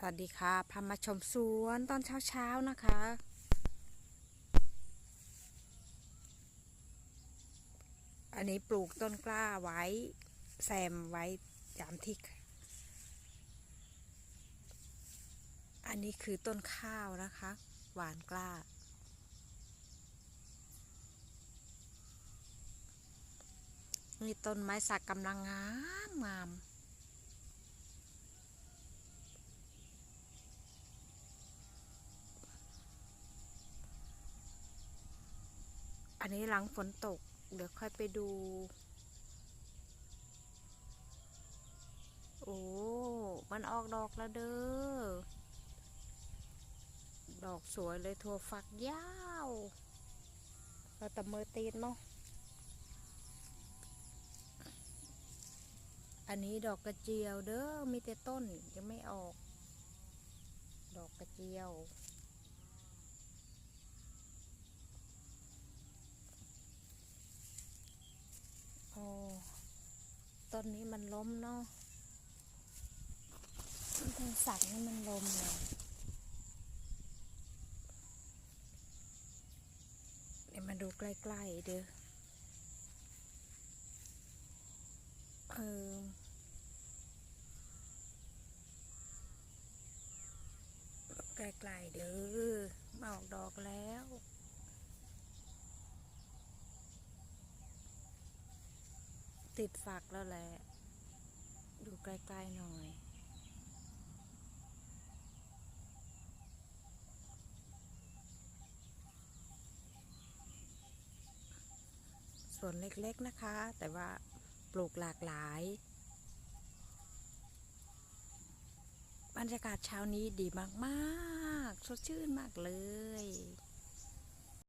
สวัสดีค่ะ พามาชมสวนตอนเช้าๆนะคะ อันนี้ปลูกต้นกล้าไว้ แซมไว้ยามที่ อันนี้คือต้นข้าวนะคะ หวานกล้า นี่ต้นไม้สักกำลังงามงาม อันนี้หลังฝนตก เดี๋ยวค่อยไปดู โอ้ มันออกดอกแล้วเด้อ ดอกสวยเลยถั่วฝักยาว เราตะเมอตีนเนาะอันนี้ดอกกระเจียวเด้อ มีแต่ต้นยังไม่ออก ดอกกระเจียว โอ้ ต้นนี้มันล้มเนาะต้นสักนี่มันล้มเลยเดี๋ยวมาดูใกล้ๆเด้อเออใกล้ๆเด้อมาออกดอกแล้ว ติดฝักแล้วแหละ ดูใกล้ๆหน่อย ส่วนเล็กๆนะคะ แต่ว่าปลูกหลากหลาย บรรยากาศเช้านี้ดีมากๆ สดชื่นมากเลย